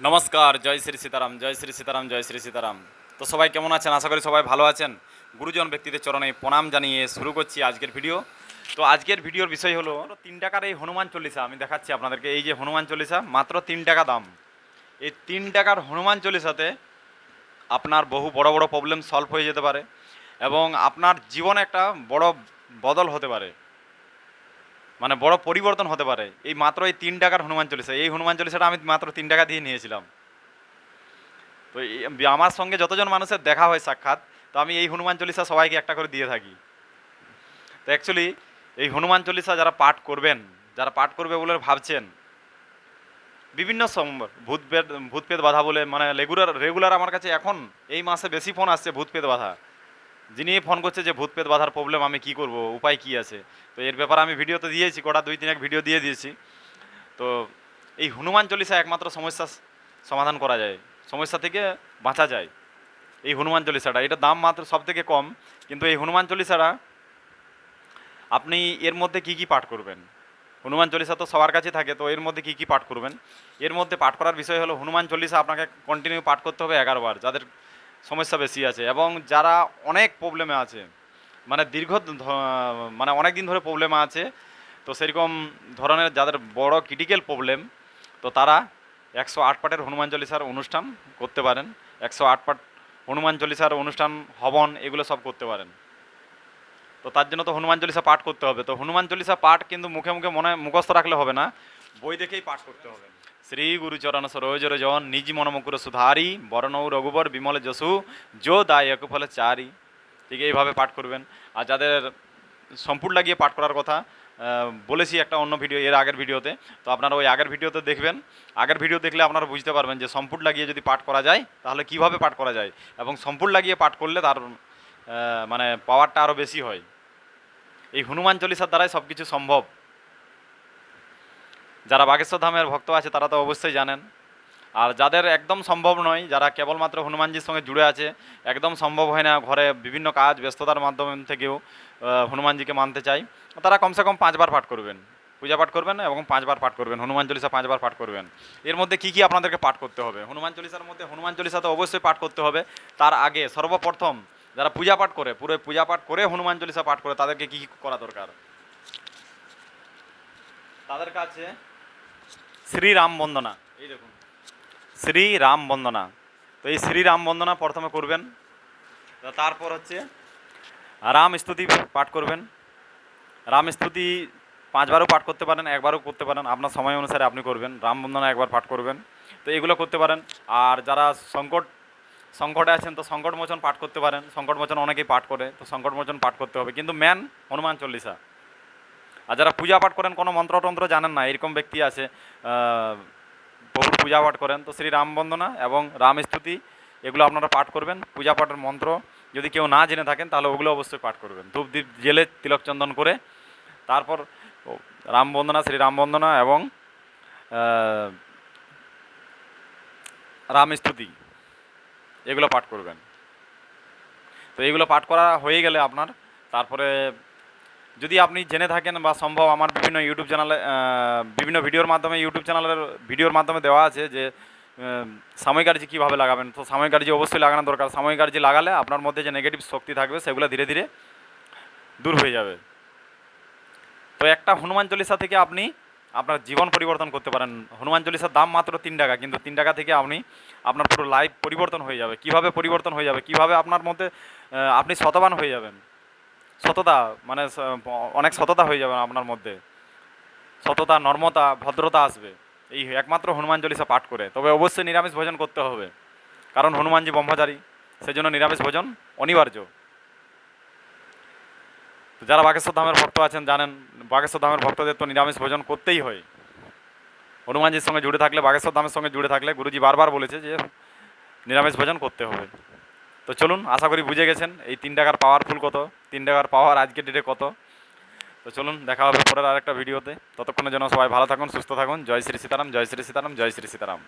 নমস্কার, জয় শ্রী সীতারাম, জয় শ্রী সীতারাম, জয় শ্রী সীতারাম। তো সবাই কেমন আছেন? আশা করি সবাই ভালো আছেন। গুরুজন ব্যক্তিদের চরণে প্রণাম জানিয়ে শুরু করছি আজকের ভিডিও। তো আজকের ভিডিওর বিষয় হলো তিন টাকার এই হনুমান চল্লিশা, আমি দেখাচ্ছি আপনাদেরকে, এই যে হনুমান চল্লিশা, মাত্র তিন টাকা দাম। এই তিন টাকার হনুমান চল্লিশাতে আপনার বহু বড় বড় প্রবলেম সলভ হয়ে যেতে পারে এবং আপনার জীবনে একটা বড় বদল হতে পারে। মানে বড় পরিবর্তন হতে পারে। এই মাত্র এই তিন টাকার হনুমান চল্লিশা। এই হনুমান চল্লিশাটা আমি মাত্র তিন টাকা দিয়ে নিয়েছিলাম। তো আমার সঙ্গে যতজন মানুষের দেখা হয় সাক্ষাৎ, তো আমি এই হনুমান চল্লিশা সবাইকে একটা করে দিয়ে থাকি। তো অ্যাকচুয়ালি এই হনুমান চল্লিশা যারা পাঠ করবেন, যারা পাঠ করবে বলে ভাবছেন, বিভিন্ন ভূতপেত ভূতপেত বাধা বলে মানে রেগুলার রেগুলার আমার কাছে এখন এই মাসে বেশি ফোন আসছে ভূতপেত বাধা। যিনি ফোন করছে যে ভূত পেত বাধার প্রবলেম আমি কি করব? উপায় কি আছে? তো এর ব্যাপারে আমি ভিডিও তো দিয়েছি কটা দুই তিন এক ভিডিও দিয়ে দিয়েছি। তো এই হনুমান চল্লিশা একমাত্র সমস্যা সমাধান করা যায়। সমস্যা থেকে বাঁচা যায়। এই হনুমান চল্লিশাটা এটা দাম মাত্র সব থেকে কম। কিন্তু এই হনুমান চল্লিশাটা, আপনি এর মধ্যে কি কি পাঠ করবেন? হনুমান চল্লিশা তো সবার কাছে থাকে, তো এর মধ্যে কি কি পাঠ করবেন? এর মধ্যে পাঠ করার বিষয় হলো, হনুমান চল্লিশা আপনাকে কন্টিনিউ পাঠ করতে হবে এগারোবার যাদের সমস্যা বেশি আছে এবং যারা অনেক প্রবলেমে আছে মানে দীর্ঘ মানে অনেক দিন ধরে প্রবলেমে আছে, তো সেরকম ধরনের যাদের বড় ক্রিটিক্যাল প্রবলেম তো তারা একশো আট পাটের হনুমান চল্লিশার অনুষ্ঠান করতে পারেন, একশো আট পাট হনুমান চল্লিশার অনুষ্ঠান, হবন এগুলো সব করতে পারেন। তো তার জন্য তো হনুমান চল্লিশা পাঠ করতে হবে, তো হনুমান চল্লিশা পাঠ কিন্তু মুখে মুখে মনে, মুখস্থ রাখলে হবে না, বই দেখেই পাঠ করতে হবে। শ্রী গুরুচরণ সরোজর জন, নিজ মনমুকুর সুধারি, বরণৌ রঘুবর বিমল যশু, যো দায়ক ফলে চারি। ঠিক এইভাবে পাঠ করবেন। আর যাদের সম্পূর্ণ লাগিয়ে পাঠ করার কথা বলেছি একটা অন্য ভিডিও, এর আগের ভিডিওতে। তো আপনারা ওই আগের ভিডিওতে দেখবেন। আগের ভিডিও দেখলে আপনারা বুঝতে পারবেন যে সম্পূর্ণ লাগিয়ে যদি পাঠ করা যায়, তাহলে কীভাবে পাঠ করা যায়? এবং সম্পূর্ণ লাগিয়ে পাঠ করলে তার মানে পাওয়ারটা আরও বেশি হয়। এই হনুমান চল্লিশার দ্বারাই সব কিছু সম্ভব। যারা বাগেশ্বর ধামের ভক্ত আছে, তারা তো অবশ্যই জানেন। আর যাদের একদম সম্ভব নয়, যারা কেবলমাত্র হনুমানজির সঙ্গে জুড়ে আছে, একদম সম্ভব হয় না ঘরে বিভিন্ন কাজ ব্যস্ততার মাধ্যম থেকেও হনুমানজিকে মানতে চাই, তারা কমসে কম পাঁচবার পাঠ করবেন। পূজা পাঠ করবেন এবং পাঁচবার পাঠ করবেন, হনুমান চল্লিশা পাঁচবার পাঠ করবেন। এর মধ্যে কি কি আপনাদেরকে পাঠ করতে হবে? হনুমান চল্লিশার মধ্যে হনুমান চল্লিশা তো অবশ্যই পাঠ করতে হবে। তার আগে সর্বপ্রথম যারা পূজা পাঠ করে, পুরো পূজা পাঠ করে হনুমান চল্লিশা পাঠ করে, তাদেরকে কি কি করা দরকার? তাদের কাছে শ্রীরাম বন্দনা। এই দেখুন। শ্রীরাম বন্দনা। তো এই শ্রীরাম বন্দনা প্রথমে করবেন তারপর হচ্ছে রাম স্তুতি পাঠ করবেন। রাম স্তুতি পাঁচবারও পাঠ করতে পারেন, একবারও করতে পারেন, আপনার সময় অনুসারে আপনি করবেন। রাম বন্দনা একবার পাঠ করবেন। তো এগুলো করতে পারেন। আর যারা সংকট, সংকটে আছেন তো সংকট মোচন পাঠ করতে পারেন। সংকট মোচন অনেকেই পাঠ করে, তো সংকট মোচন পাঠ করতে হবে। কিন্তু ম্যান হনুমান চল্লিশা। আর যারা পূজা পাঠ করেন, কোনো মন্ত্রতন্ত্র জানেন না, এরকম ব্যক্তি আছে বহু পূজা পাঠ করেন। তো শ্রী রাম বন্দনা এবং রাম স্তুতি, এগুলো আপনারা পাঠ করবেন, পূজা পাঠের মন্ত্র। যদি কেউ না জেনে থাকেন, তাহলে ওগুলো অবশ্যই পাঠ করবেন। ধূপ দ্বীপ জেলে তিলক চন্দন করে, তারপর রাম বন্দনা, শ্রী রাম বন্দনা এবং রাম স্তুতি, এগুলো পাঠ করবেন। তো এইগুলো পাঠ করা হয়ে গেলে আপনার, তারপরে যদি আপনি জেনে থাকেন বা সম্ভব, আমার বিভিন্ন ইউটিউব চ্যানেলে বিভিন্ন ভিডিওর মাধ্যমে ইউটিউব চ্যানেলের ভিডিওর মাধ্যমে দেওয়া আছে যে সাময়িক কীভাবে লাগাবেন। তো সাময়িক অবশ্যই লাগানো দরকার। সাময়িক লাগালে আপনার মধ্যে যে নেগেটিভ শক্তি থাকবে, সেগুলো ধীরে ধীরে দূর হয়ে যাবে। তো একটা হনুমান চল্লিশা থেকে আপনি আপনার জীবন পরিবর্তন করতে পারেন। হনুমান চল্লিশার দাম মাত্র তিন টাকা, কিন্তু তিন টাকা থেকে আপনি, আপনার পুরো লাইফ পরিবর্তন হয়ে যাবে। কীভাবে পরিবর্তন হয়ে যাবে? কীভাবে আপনার মধ্যে আপনি শতবান হয়ে যাবেন? সততা মানে অনেক সততা হয়ে যাবে আপনার মধ্যে। সততা, নর্মতা, ভদ্রতা আসবে। এই একমাত্র হনুমান চল্লিশা পাঠ করে। তবে অবশ্যই নিরামিষ ভোজন করতে হবে। কারণ হনুমানজি ব্রহ্মচারী, সেজন্য নিরামিষ ভোজন অনিবার্য। যারা বাগেশ্বর ধামের ভক্ত আছেন জানেন, বাগেশ্বর ধামের ভক্তদের তো নিরামিষ ভোজন করতেই হয়। হনুমানজির সঙ্গে জুড়ে থাকলে, বাগেশ্বর ধামের সঙ্গে জুড়ে থাকলে গুরুজি বারবার বলেছে যে, নিরামিষ ভোজন করতে হবে। তো চলুন, আশা করি বুঝে গেছেন, এই তিন টাকার পাওয়ারফুল কত, তিন টাকার পাওয়ার আজকের ডেটে কত। তো চলুন, দেখা হবে পরের আরেকটা ভিডিওতে ততক্ষণের জন্য সবাই ভালো থাকুন, সুস্থ থাকুন। জয় শ্রী সীতারাম, জয় শ্রী সীতারাম, জয় শ্রী সীতারাম।